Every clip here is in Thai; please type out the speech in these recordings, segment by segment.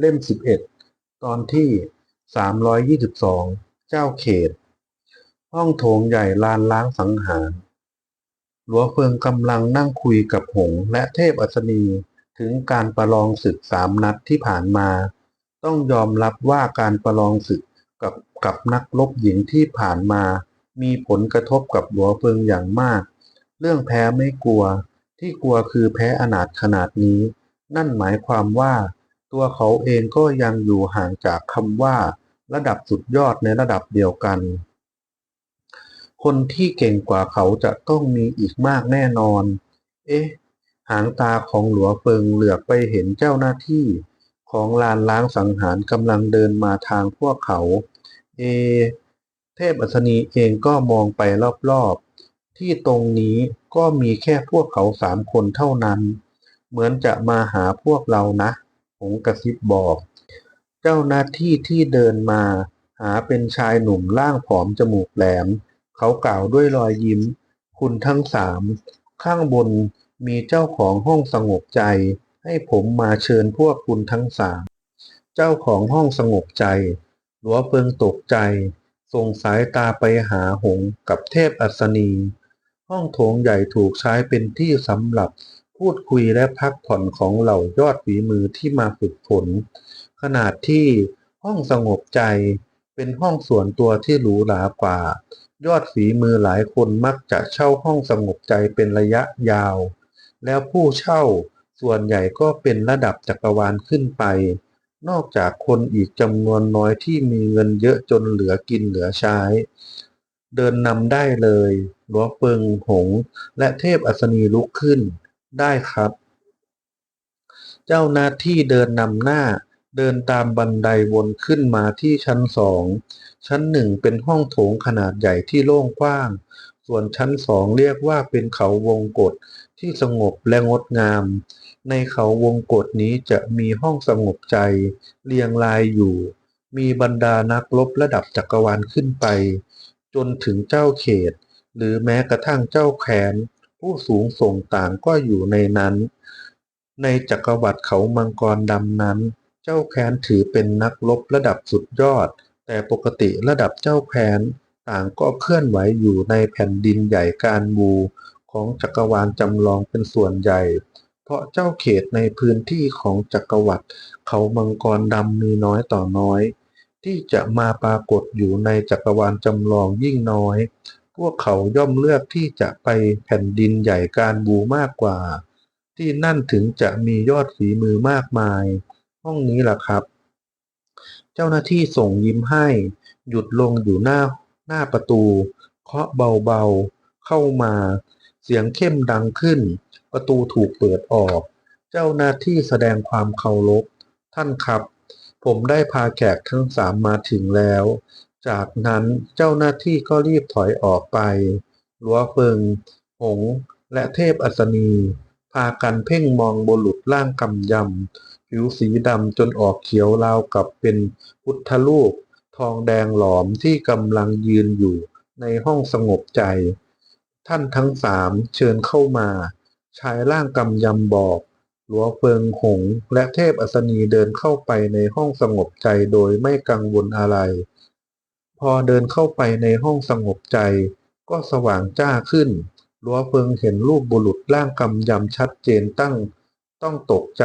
เล่ม 11 ตอนที่ 322 เจ้าเขต ห้องโถงใหญ่ลานล้างสังหารหลัวเฟิงกำลังนั่งคุยกับหงและเทพอัศนีถึงการประลองศึกสามนัดที่ผ่านมา ต้องยอมรับว่าการประลองศึกกับกับนักรบหญิงที่ผ่านมา มีผลกระทบกับหลัวเฟิงอย่างมาก เรื่องแพ้ไม่กลัว ที่กลัวคือแพ้อนาถขนาดนี้ นั่นหมายความว่า ตัวเขาเองก็ยังอยู่ห่างจากคำว่า ระดับสุดยอดในระดับเดียวกัน คนที่เก่งกว่าเขาจะต้องมีอีกมากแน่นอน เอ๊ะ หางตาของหลัวเฟิงเหลือบไปเห็นเจ้าหน้าที่ของลานล้างสังหารกำลังเดินมาทางพวกเขา เอ เทพอัศนีเองก็มองไปรอบๆ ที่ตรงนี้ก็มีแค่พวกเขาสามคนเท่านั้น เหมือนจะมาหาพวกเรานะ งกระซิบบอก เจ้าหน้าที่ที่เดินมา หาเป็นชายหนุ่มร่างผอมจมูกแหลม เขากล่าวด้วยรอยยิ้ม คุณทั้งสาม ข้างบนมีเจ้าของห้องสงบใจ ให้ผมมาเชิญพวกคุณทั้งสาม เจ้าของห้องสงบใจ หลัวเปิงตกใจ ส่งสายตาไปหาหงกับเทพอัศนี ห้องโถงใหญ่ถูกใช้เป็นที่สำหรับ พูดคุยและพักผ่อนของเหล่ายอดฝีมือที่มาฝึกฝนขนาดที่ห้องสงบใจเป็นห้องส่วนตัวที่หรูหรากว่า ยอดฝีมือหลายคนมักจะเช่าห้องสงบใจเป็นระยะยาว แล้วผู้เช่าส่วนใหญ่ก็เป็นระดับจักรวาลขึ้นไป นอกจากคนอีกจำนวนน้อยที่มีเงินเยอะจนเหลือกินเหลือใช้ เดินนำได้เลยหลวงเปิงหง และเทพอัศนีลุกขึ้น ได้ครับ เจ้าหน้าที่เดินนำหน้า เดินตามบันไดวนขึ้นมาที่ชั้นสอง ชั้นหนึ่งเป็นห้องโถงขนาดใหญ่ที่โล่งกว้าง ส่วนชั้นสองเรียกว่าเป็นเขาวงกฏที่สงบและงดงาม ในเขาวงกฏนี้จะมีห้องสงบใจ เรียงรายอยู่ มีบรรดานักรบระดับจักรวาลขึ้นไป จนถึงเจ้าเขต หรือแม้กระทั่งเจ้าแขน ผู้สูงส่งต่างก็อยู่ในนั้น ในจักรวรรดิเขามังกรดำนั้น เจ้าแค้นถือเป็นนักรบระดับสุดยอด แต่ปกติระดับเจ้าแค้นต่างก็เคลื่อนไหวอยู่ในแผ่นดินใหญ่การบูของจักรวาลจำลองเป็นส่วนใหญ่ เพราะเจ้าเขตในพื้นที่ของจักรวรรดิเขามังกรดำมีน้อยต่อน้อย ที่จะมาปรากฏอยู่ในจักรวาลจำลองยิ่งน้อย วกเขาย่อมเลือกที่จะไปแผ่นดินใหญ่การบูมากกว่า ที่นั่นถึงจะมียอดฝีมือมากมาย ห้องนี้ล่ะครับ เจ้าหน้าที่ส่งยิ้มให้ หยุดลงอยู่หน้าหน้าประตู เคาะเบาๆ เข้ามา เสียงเข้มดังขึ้น ประตูถูกเปิดออก เจ้าหน้าที่แสดงความเคารพท่านครับ ผมได้พาแขกทั้งสามมาถึงแล้ว จากนั้นเจ้าหน้าที่ก็รีบถอยออกไปหลัวเฟิง หง และเทพอัศนี พากันเพ่งมองบุรุษร่างกำยำ ผิวสีดำจนออกเขียวราวกับเป็นพุทธรูปทองแดงหลอมที่กำลังยืนอยู่ในห้องสงบใจ ท่านทั้งสามเชิญเข้ามา ชายร่างกำยำบอกหลัวเฟิงหง และเทพอัศนีเดินเข้าไปในห้องสงบใจโดยไม่กังวลอะไร พอเดินเข้าไปในห้องสงบใจ ก็สว่างจ้าขึ้นลัวเฟิงเห็นรูปบุรุษร่างกำยำชัดเจนตั้ง ต้องตกใจ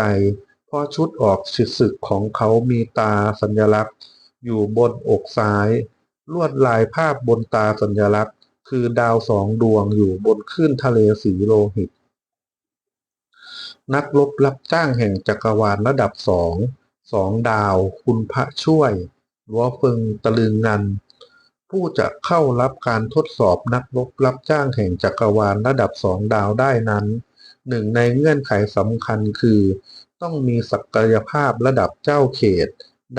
เพราะชุดออกศึกของเขามีตาสัญลักษณ์ อยู่บนอกซ้าย ลวดลายภาพบนตาสัญลักษณ์ คือดาวสองดวงอยู่บนคลื่นทะเลสีโลหิต นักรบรับจ้างแห่งจักรวาลระดับสองสองดาวคุณพระช่วยลัวเฟิงตะลึงงัน ผู้จะเข้ารับการทดสอบนักรบรับจ้างแห่งจักรวาลระดับสองดาวได้นั้นหนึ่งในเงื่อนไขสำคัญคือ ต้องมีศักยภาพระดับเจ้าเขต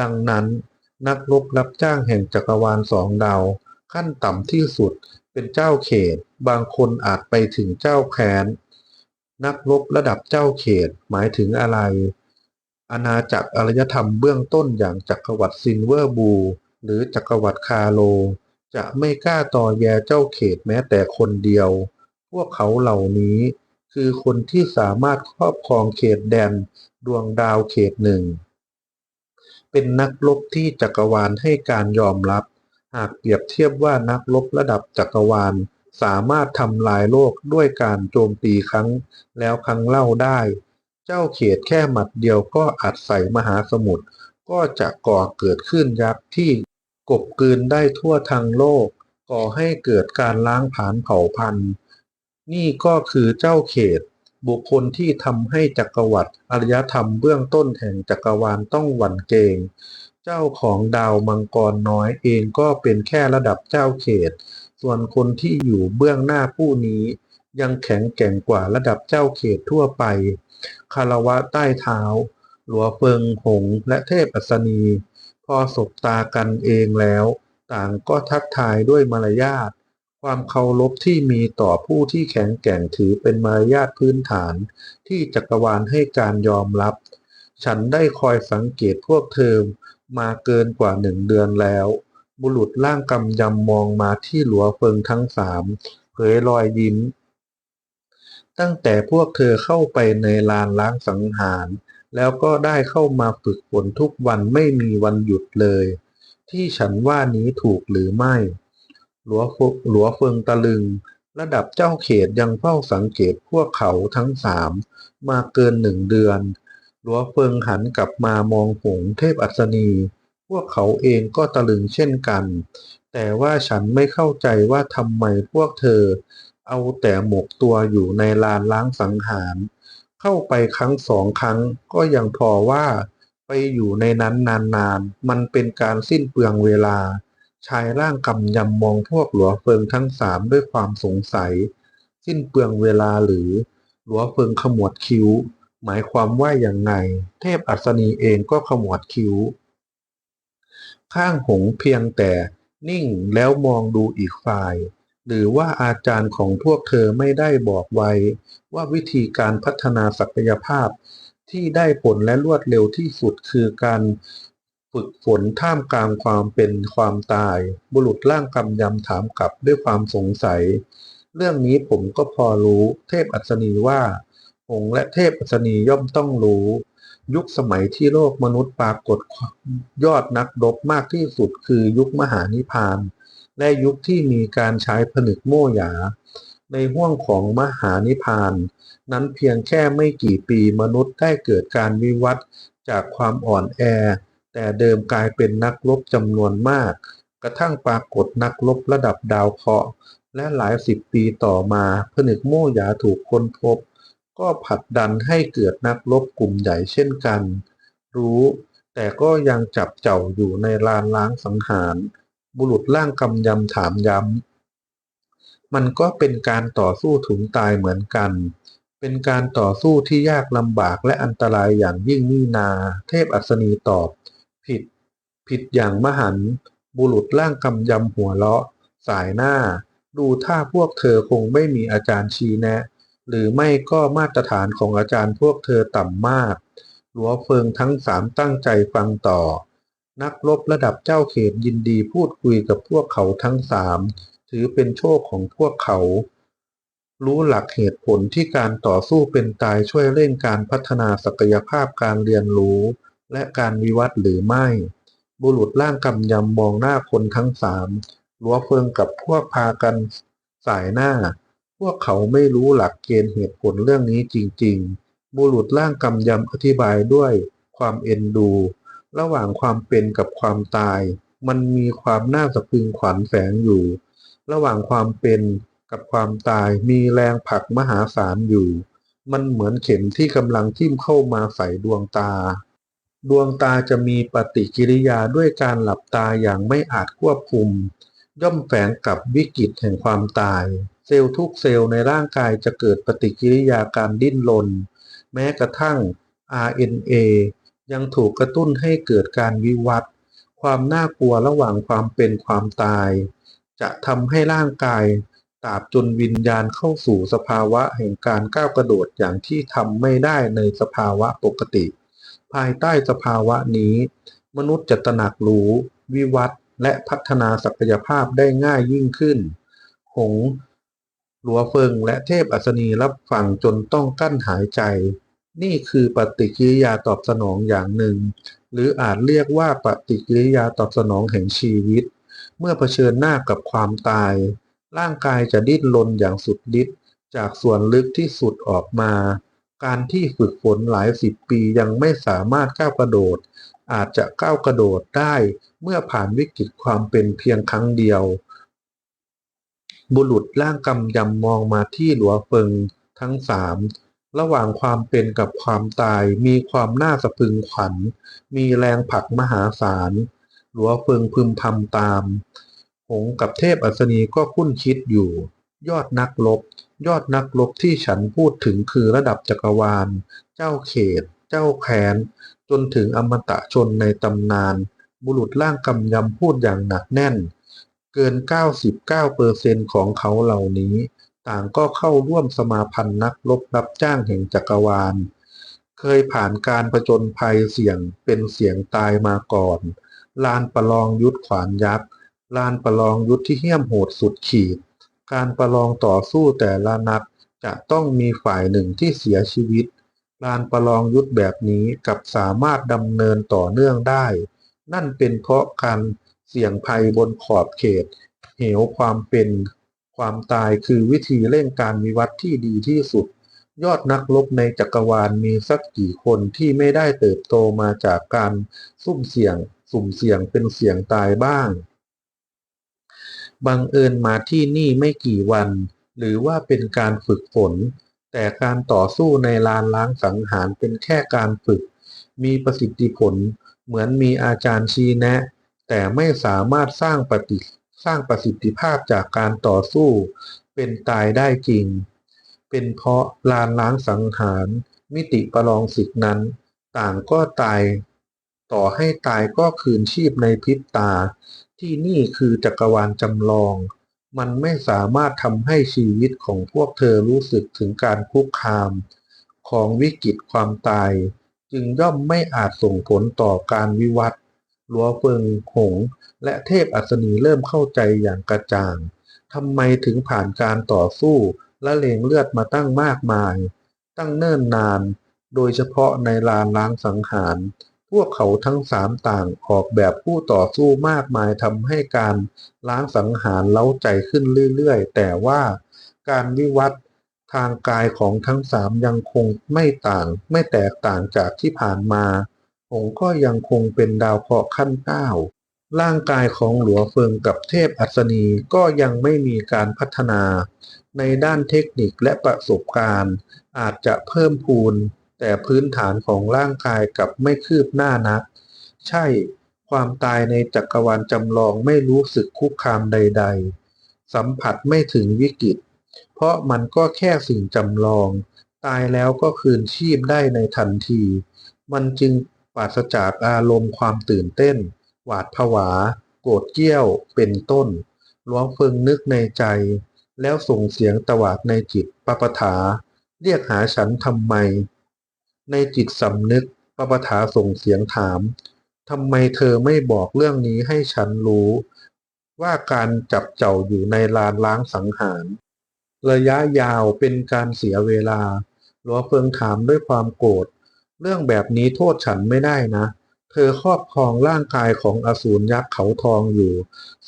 ดังนั้น นักรบรับจ้างแห่งจักรวาลสองดาวขั้นต่ำที่สุดเป็นเจ้าเขต บางคนอาจไปถึงเจ้าแค้น นักรบระดับเจ้าเขตหมายถึงอะไร อาณาจักรอารยธรรมเบื้องต้นอย่างจักรวรรดิซินเวอร์บู หรือจักรวรรดิคาโล จะไม่กล้าต่อแยเจ้าเขตแม้แต่คนเดียว พวกเขาเหล่านี้คือคนที่สามารถครอบครองเขตแดนดวงดาวเขตหนึ่ง เป็นนักรบที่จักรวาลให้การยอมรับ หากเปรียบเทียบว่านักรบระดับจักรวาลสามารถทำลายโลกด้วยการโจมตีครั้งแล้วครั้งเล่าได้ เจ้าเขตแค่หมัดเดียวก็อัดใส่มหาสมุทรก็จะก่อเกิดขึ้นยักษ์ที่ กบกืนได้ทั่วทั้งโลก ก่อให้เกิดการล้างผลาญเผ่าพันธุ์ นี่ก็คือเจ้าเขต บุคคลที่ทำให้จักรวรรดิอารยธรรมเบื้องต้นแห่งจักรวาลต้องหวั่นเกรงเจ้าของดาวมังกรน้อยเองก็เป็นแค่ระดับเจ้าเขต ส่วนคนที่อยู่เบื้องหน้าผู้นี้ ยังแข็งแกร่งกว่าระดับเจ้าเขตทั่วไป คารวะใต้เท้า หลัวเฟิงหงและเทพอัศนี พอสบตากันเองแล้ว ต่างก็ทักทายด้วยมารยาท ความเคารพที่มีต่อผู้ที่แข็งแกร่งถือเป็นมารยาทพื้นฐาน ที่จักรวาลให้การยอมรับ ฉันได้คอยสังเกตพวกเธอมาเกินกว่าหนึ่งเดือนแล้ว บุรุษร่างกำยำมองมาที่หลัวเฟิงทั้งสามเผยรอยยิ้ม ตั้งแต่พวกเธอเข้าไปในลานล้างสังหาร แล้วก็ได้เข้ามาฝึกฝนทุกวันไม่มีวันหยุดเลย ที่ฉันว่านี้ถูกหรือไม่ หลัวฟหลัวเฟิงตะลึง ระดับเจ้าเขตยังเฝ้าสังเกตพวกเขาทั้งสามมาเกินหนึ่งเดือน หลัวเฟิงหันกลับมามองหงเทพอัศนี พวกเขาเองก็ตะลึงเช่นกัน แต่ว่าฉันไม่เข้าใจว่าทำไมพวกเธอ เอาแต่หมกตัวอยู่ในลานล้างสังหาร เข้าไปครั้งสองครั้งก็ยังพอว่าไปอยู่ในนั้นนานๆ มันเป็นการสิ้นเปลืองเวลา ชายร่างกำยำมองพวกหลัวเฟิงทั้งสามด้วยความสงสัย สิ้นเปลืองเวลาหรือ หลัวเฟิงขมวดคิ้ว หมายความว่าอย่างไง เทพอัศนีเองก็ขมวดคิ้ว ข้างหงเพียงแต่นิ่งแล้วมองดูอีกฝ่าย หรือว่าอาจารย์ของพวกเธอไม่ได้บอกไว้ ว่าวิธีการพัฒนาศักยภาพ ที่ได้ผลและรวดเร็วที่สุดคือการฝึกฝนท่ามกลางความเป็นความตาย บุรุษร่างกำยำถามกลับด้วยความสงสัย เรื่องนี้ผมก็พอรู้เทพอัศนีว่าหงส์และเทพอัศนีย่อมต้องรู้ ยุคสมัยที่โลกมนุษย์ปรากฏยอดนักรบมากที่สุดคือยุคมหานิพพาน และยุคที่มีการใช้ผนึกโม่หยา ในห้วงของมหานิพพาน นั้นเพียงแค่ไม่กี่ปีมนุษย์ได้เกิดการวิวัฒน์จากความอ่อนแอ แต่เดิมกลายเป็นนักรบจำนวนมาก กระทั่งปรากฏนักรบระดับดาวเคราะห์และหลายสิบปีต่อมาผนึกโม่หยาถูกค้นพบ ก็ผลักดันให้เกิดนักรบกลุ่มใหญ่เช่นกัน รู้ แต่ก็ยังจับเจ้าอยู่ในลานล้างสังหาร บุรุษร่างกำยำถามย้ำ มันก็เป็นการต่อสู้ถึงตายเหมือนกัน เป็นการต่อสู้ที่ยากลำบากและอันตรายอย่างยิ่งนี่นา เทพอัศนีตอบ ผิด ผิดอย่างมหัน บุรุษร่างกำยำหัวเราะ สายหน้า ดูท่าพวกเธอคงไม่มีอาจารย์ชี้แนะ หรือไม่ก็มาตรฐานของอาจารย์พวกเธอต่ำมาก หลัวเฟิงทั้งสามตั้งใจฟังต่อ นักรบระดับเจ้าเขตยินดีพูดคุยกับพวกเขาทั้งสามถือเป็นโชคของพวกเขา รู้หลักเหตุผลที่การต่อสู้เป็นตายช่วยเร่งการพัฒนาศักยภาพการเรียนรู้ และการวิวัฒน์หรือไม่ บุรุษร่างกำยำมองหน้าคนทั้งสามลัวเฟิงกับพวกพากันสายหน้า พวกเขาไม่รู้หลักเกณฑ์เหตุผลเรื่องนี้จริง ๆ บุรุษร่างกำยำอธิบายด้วยความเอ็นดู ระหว่างความเป็นกับความตาย มันมีความน่าสะพรึงขวัญแฝงอยู่ ระหว่างความเป็นกับความตายมีแรงผลักมหาศาลอยู่ มันเหมือนเข็มที่กำลังทิ่มเข้ามาใส่ดวงตา ดวงตาจะมีปฏิกิริยาด้วยการหลับตาอย่างไม่อาจควบคุม ย่อมแฝงกับวิกฤตแห่งความตาย เซลล์ทุกเซลล์ในร่างกายจะเกิดปฏิกิริยาการดิ้นรนแม้กระทั่ง RNA ยังถูกกระตุ้นให้เกิดการวิวัฒน์ความน่ากลัวระหว่างความเป็นความตาย จะทำให้ร่างกายตราบจนวิญญาณเข้าสู่สภาวะแห่งการก้าวกระโดดอย่างที่ทำไม่ได้ในสภาวะปกติ ภายใต้สภาวะนี้ มนุษย์จะตระหนักรู้ วิวัฒน์และพัฒนาศักยภาพได้ง่ายยิ่งขึ้น หงหลัวเฟิงและเทพอัศนีรับฟังจนต้องกั้นหายใจ นี่คือปฏิกิริยาตอบสนองอย่างหนึ่ง หรืออาจเรียกว่าปฏิกิริยาตอบสนองแห่งชีวิต เมื่อเผชิญหน้ากับความตาย ร่างกายจะดิ้นรนอย่างสุดฤทธิ์จากส่วนลึกที่สุดออกมา การที่ฝึกฝนหลายสิบปียังไม่สามารถก้าวกระโดด อาจจะก้าวกระโดดได้เมื่อผ่านวิกฤตความเป็นเพียงครั้งเดียว บุรุษร่างกำยำมองมาที่หลัวเฟิงทั้งสาม ระหว่างความเป็นกับความตายมีความน่าสะพึงขวัญ มีแรงผลักมหาศาลหลัวเฟิงพึมพำตาม หงกับเทพอัศนีก็คุ้นคิดอยู่ ยอดนักรบยอดนักรบที่ฉันพูดถึงคือระดับจักรวาล เจ้าเขต เจ้าแขน จนถึงอมตะชนในตำนาน บุรุษร่างกำยำพูดอย่างหนักแน่น เกิน 99%ของเขาเหล่านี้ ต่างก็เข้าร่วมสมาพันธ์นักรบรับจ้างแห่งจักรวาล เคยผ่านการผจญภัยเสี่ยงเป็นเสี่ยงตายมาก่อน ลานประลองยุทธขวานยักษ์ลานประลองยุทธที่เหี้ยมโหดสุดขีด การประลองต่อสู้แต่ละนัดจะต้องมีฝ่ายหนึ่งที่เสียชีวิต ลานประลองยุทธแบบนี้กับสามารถดำเนินต่อเนื่องได้ นั่นเป็นเพราะการเสี่ยงภัยบนขอบเขต เหวความเป็น ความตายคือวิธีเร่งการวิวัฒน์ที่ดีที่สุด ยอดนักรบในจักรวาลมีสักกี่คนที่ไม่ได้เติบโตมาจากการซุ่มเสี่ยง สุ่มเสี่ยงเป็นเสี่ยงตายบ้าง บังเอิญมาที่นี่ไม่กี่วัน หรือว่าเป็นการฝึกฝน แต่การต่อสู้ในลานล้างสังหารเป็นแค่การฝึก มีประสิทธิผลเหมือนมีอาจารย์ชี้แนะ แต่ไม่สามารถสร้างปฏิ สร้างประสิทธิภาพจากการต่อสู้ เป็นตายได้จริง เป็นเพราะลานล้างสังหาร มิติประลองศึกนั้น ต่างก็ตาย ต่อให้ตายก็คืนชีพในพริบตา ที่นี่คือจักรวาลจำลอง มันไม่สามารถทำให้ชีวิตของพวกเธอรู้สึกถึงการคุกคาม ของวิกฤตความตาย จึงย่อมไม่อาจส่งผลต่อการวิวัฒน์ หลัวเฟิงหง และเทพอัศนีเริ่มเข้าใจอย่างกระจ่างทำไมถึงผ่านการต่อสู้และเลงเลือดมาตั้งมากมาย ตั้งเนิ่นนาน โดยเฉพาะในลานล้างสังหาร พวกเขาทั้งสามต่างออกแบบผู้ต่อสู้มากมายทำให้การล้างสังหารเล้าใจขึ้นเรื่อยๆ แต่ว่าการวิวัฒน์ทางกายของทั้งสามยังคงไม่ต่างไม่แตกต่างจากที่ผ่านมา หงส์ก็ยังคงเป็นดาวเคราะห์ขั้นเก้าร่างกายของหลัวเฟิงกับเทพอัศนีก็ยังไม่มีการพัฒนา ในด้านเทคนิคและประสบการณ์ อาจจะเพิ่มพูน แต่พื้นฐานของร่างกายกับไม่คืบหน้านัก ใช่ ความตายในจักรวาลจำลองไม่รู้สึกคุกคามใด ๆ สัมผัสไม่ถึงวิกฤต เพราะมันก็แค่สิ่งจำลอง ตายแล้วก็คืนชีพได้ในทันที มันจึง ปราศจากอารมณ์ความตื่นเต้น หวาดผวา โกรธเกี้ยว เป็นต้นหลวงเฟิงนึกในใจ แล้วส่งเสียงตวาดในจิตปปถา เรียกหาฉันทำไม ในจิตสำนึกปปถาส่งเสียงถามทำไมเธอไม่บอกเรื่องนี้ให้ฉันรู้ ว่าการจับเจ้าอยู่ในลานล้างสังหาร ระยะยาวเป็นการเสียเวลาหลวงเฟิงถามด้วยความโกรธ เรื่องแบบนี้โทษฉันไม่ได้นะ เธอครอบครองร่างกายของอสูรยักษ์เขาทองอยู่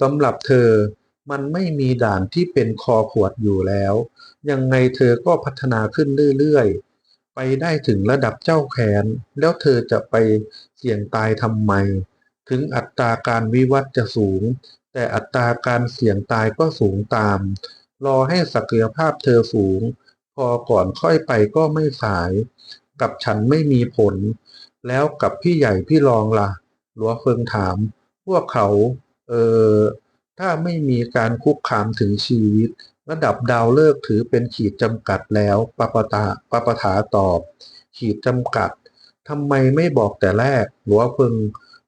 สำหรับเธอมันไม่มีด่านที่เป็นคอขวดอยู่แล้ว ยังไงเธอก็พัฒนาขึ้นเรื่อยๆ ไปได้ถึงระดับเจ้าแขน แล้วเธอจะไปเสี่ยงตายทำไม ถึงอัตราการวิวัฒน์จะสูง แต่อัตราการเสี่ยงตายก็สูงตาม รอให้ศักยภาพเธอสูง พอก่อนค่อยไปก็ไม่สาย กับฉันไม่มีผล แล้วกับพี่ใหญ่พี่รองล่ะ หลัวเฟิงถาม พวกเขา เออถ้าไม่มีการคุกคามถึงชีวิต ระดับดาวเลิกถือเป็นขีดจำกัดแล้วปปตาปปถาตอบ ขีดจำกัดทำไมไม่บอกแต่แรก หลัวเฟิง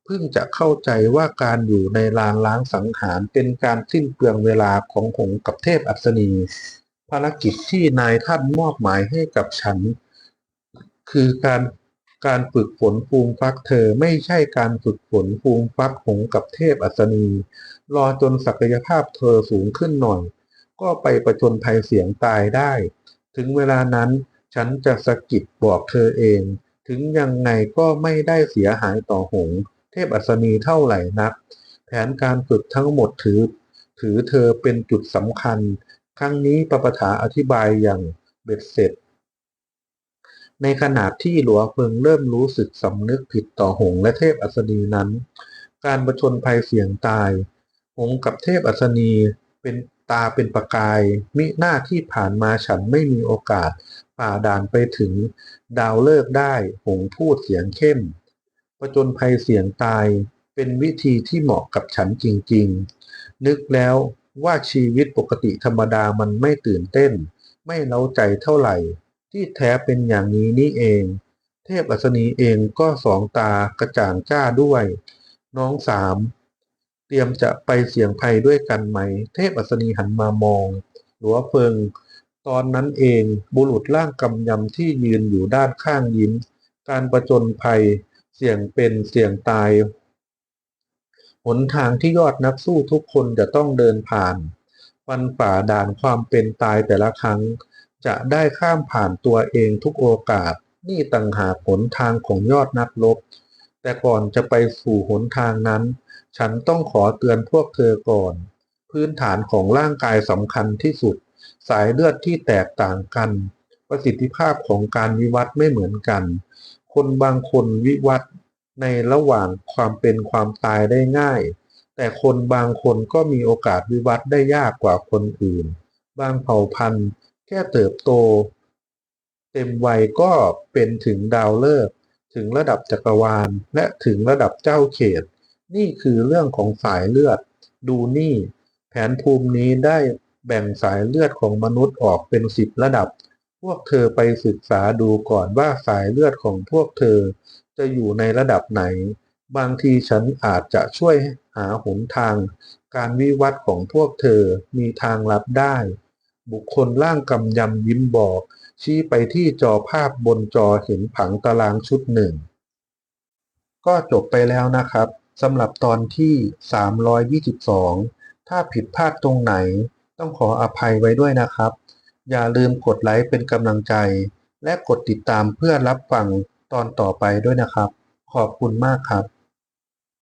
เพิ่งจะเข้าใจว่าการอยู่ในลานล้างสังหารเป็นการสิ้นเปลืองเวลาของหงกับเทพอัศนีภารกิจที่นายท่านมอบหมายให้กับฉัน คือการการฝึกฝนฟูมฟักเธอไม่ใช่การฝึกฝนฟูมฟักหงกับเทพอัศนี รอจนศักยภาพเธอสูงขึ้นหน่อย ก็ไปประจนภัยเสียงตายได้ ถึงเวลานั้นฉันจะสะกิดบอกเธอเอง ถึงยังไงก็ไม่ได้เสียหายต่อหง เทพอัศนีเท่าไหร่นัก แผนการฝึกทั้งหมดถือ ถือเธอเป็นจุดสำคัญ ครั้งนี้ปปถาอธิบายอย่างเบ็ดเสร็จ ในขณะที่หลัวเฟิงเริ่มรู้สึกสำนึกผิดต่อหงและเทพอัศนีนั้น การประชนภัยเสี่ยงตาย หงกับเทพอัศนีเป็นตาเป็นประกาย มิหน้าที่ผ่านมาฉันไม่มีโอกาสฝ่าด่านไปถึง ดาวเลิกได้ หงพูดเสียงเข้ม ประจนภัยเสี่ยงตายเป็นวิธีที่เหมาะกับฉันจริง ๆ นึกแล้วว่าชีวิตปกติธรรมดามันไม่ตื่นเต้น ไม่เล้าใจเท่าไหร่ ที่แท้เป็นอย่างนี้นี่เอง เทพอัศนีเองก็สองตากระจ่างจ้าด้วย น้องสามเตรียมจะไปเสี่ยงภัยด้วยกันไหม เทพอัศนีหันมามองหลัวเฟิง ตอนนั้นเองบุรุษร่างกำยำที่ยืนอยู่ด้านข้างยิ้ม การประจนภัยเสี่ยงเป็นเสี่ยงตาย หนทางที่ยอดนักสู้ทุกคนจะต้องเดินผ่าน ฟันฝ่าด่านความเป็นตายแต่ละครั้ง จะได้ข้ามผ่านตัวเองทุกโอกาส นี่ต่างหากหนทางของยอดนักรบ แต่ก่อนจะไปสู่หนทางนั้น ฉันต้องขอเตือนพวกเธอก่อน พื้นฐานของร่างกายสำคัญที่สุด สายเลือดที่แตกต่างกัน ประสิทธิภาพของการวิวัฒน์ไม่เหมือนกัน คนบางคนวิวัฒน์ในระหว่างความเป็นความตายได้ง่าย แต่คนบางคนก็มีโอกาสวิวัฒน์ได้ยากกว่าคนอื่น บางเผ่าพันธุ์ แค่เติบโต เต็มวัยก็เป็นถึงดาวฤกษ์ถึงระดับจักรวาล และถึงระดับเจ้าเขต นี่คือเรื่องของสายเลือด ดูนี่ แผนภูมินี้ได้แบ่งสายเลือดของมนุษย์ออกเป็นสิบระดับ พวกเธอไปศึกษาดูก่อนว่าสายเลือดของพวกเธอ จะอยู่ในระดับไหน บางทีฉันอาจจะช่วยหาหนทาง การวิวัฒน์ของพวกเธอมีทางลัดได้ บุคคลร่างกำยำยิ้มบอก ชี้ไปที่จอภาพบนจอเห็นผังตารางชุดหนึ่ง ก็จบไปแล้วนะครับสำหรับตอนที่ 322 ถ้าผิดพลาดตรงไหน ต้องขออภัยไว้ด้วยนะครับ อย่าลืมกดไลค์เป็นกำลังใจ และกดติดตามเพื่อรับฟังตอนต่อไปด้วยนะครับ ขอบคุณมากครับ